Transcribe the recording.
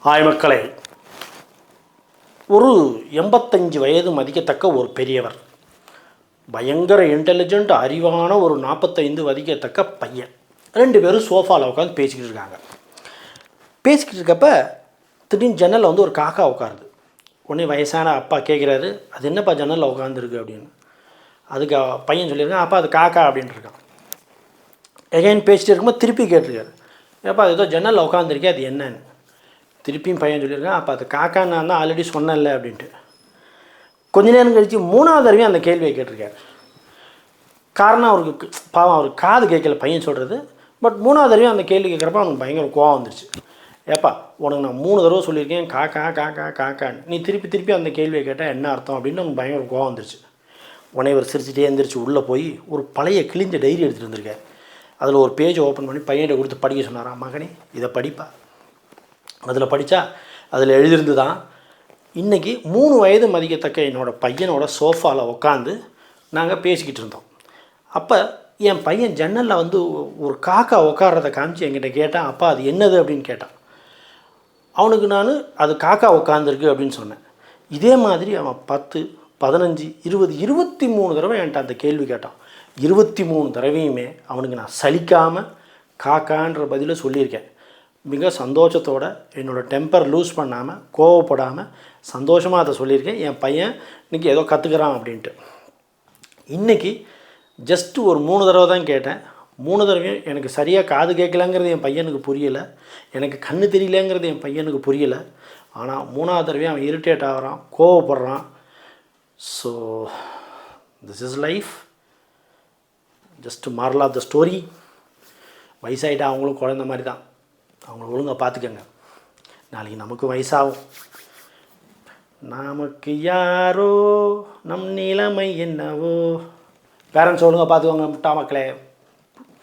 ஆய் மக்களே ஒரு எண்பத்தஞ்சு வயது மதிக்கத்தக்க ஒரு பெரியவர். பயங்கர இன்டெலிஜெண்ட் அறிவான ஒரு நாற்பத்தைந்து மதிக்கத்தக்க பையன். ரெண்டு பேரும் சோஃபாவில் உட்காந்து பேசிக்கிட்டு இருக்காங்க. பேசிக்கிட்டு இருக்கப்ப திடீர்னு ஜன்னலில் வந்து ஒரு காக்கா உட்காருது. உடனே வயசான அப்பா கேட்குறாரு அது என்னப்பா ஜன்னலில் உட்காந்துருக்கு அப்படின்னு. அதுக்கு பையன் சொல்லியிருக்கான் அப்பா அது காக்கா அப்படின்ட்டுருக்கான் எகைன் பேசிட்டு இருக்கும்போது திருப்பி கேட்டிருக்காரு. ஏப்பா அது ஏதோ ஜன்னலில் உட்காந்துருக்கே அது என்னன்னு? திருப்பியும் பையன் சொல்லியிருக்கான் அப்போ அது காக்கா நான் தான் ஆல்ரெடி சொன்னேன்ல அப்படின்ட்டு. கொஞ்ச நேரம் கழித்து மூணாவது தடவையும் அந்த கேள்வியை கேட்டிருக்காரு. காரணம் அவருக்கு பாவம் அவருக்கு காது கேட்கல பையன் சொல்கிறது பட் மூணாவது தடவையும் அந்த கேள்வி கேட்குறப்ப அவனுக்கு பயங்கர கோவம் வந்துருச்சு. ஏப்பா உனக்கு நான் மூணு தடவை சொல்லியிருக்கேன் காக்கா காக்கா காக்கான்னு. நீ திருப்பி திருப்பி அந்த கேள்வியை கேட்டால் என்ன அர்த்தம் அப்படின்னு அவனுக்கு பயங்கர கோவம் வந்துருச்சு. உடனே இவர் சிரிச்சுட்டே எந்திரிச்சு உள்ளே போய் ஒரு பழைய கிழிஞ்ச டைரி எடுத்துகிட்டு வந்திருக்கேன் அதில் ஒரு பேஜ் ஓப்பன் பண்ணி பையன்கிட்ட கொடுத்து படிக்க சொன்னாரா மகனே இதை படிப்பா. அதில் படித்தா அதில் எழுதியிருந்து தான் இன்றைக்கி மூணு வயது மதிக்கத்தக்க என்னோடய பையனோட சோஃபாவில் உட்காந்து நாங்கள் பேசிக்கிட்டு இருந்தோம். அப்போ என் பையன் ஜன்னலில் வந்து ஒரு காக்கா உட்கார்றத காமிச்சு என்கிட்ட கேட்டான் அப்பா அது என்னது? அப்படின்னு கேட்டான். அவனுக்கு நான் அது காக்கா உட்காந்துருக்கு அப்படின்னு சொன்னேன். இதே மாதிரி அவன் பத்து பதினஞ்சு இருபது இருபத்தி மூணு தடவை என்கிட்ட அந்த கேள்வி கேட்டான். இருபத்தி மூணு தடவையுமே அவனுக்கு நான் சலிக்காமல் காக்கான்ற பதிலை சொல்லியிருக்கேன். மிக சந்தோஷத்தோடு என்னோட டெம்பர் லூஸ் பண்ணாமல் கோவப்படாமல் சந்தோஷமாக அதை சொல்லியிருக்கேன். என் பையன் இன்னைக்கு ஏதோ கற்றுக்குறான் அப்படின்ட்டு. இன்றைக்கி ஜஸ்ட்டு ஒரு மூணு தடவை தான் கேட்டேன். மூணு தடவையும் எனக்கு சரியாக காது கேட்கலங்கிறது என் பையனுக்கு புரியலை. எனக்கு கண்ணு தெரியலங்கிறது என் பையனுக்கு புரியலை. ஆனால் மூணாவது தடவையும் அவன் இரிட்டேட் ஆகிறான் கோவப்படுறான். So this is life just moral of the story வயசாயிட்டா அவங்களும் குழந்த மாதிரி தான். அவங்கள ஒழுங்காக பார்த்துக்கங்க நாளைக்கு நமக்கு வயசாகும். நமக்கு யாரோ நம் நிலைமை என்னவோ. பேரண்ட்ஸ் ஒழுங்காக பார்த்துக்கோங்க முட்டா மக்களே.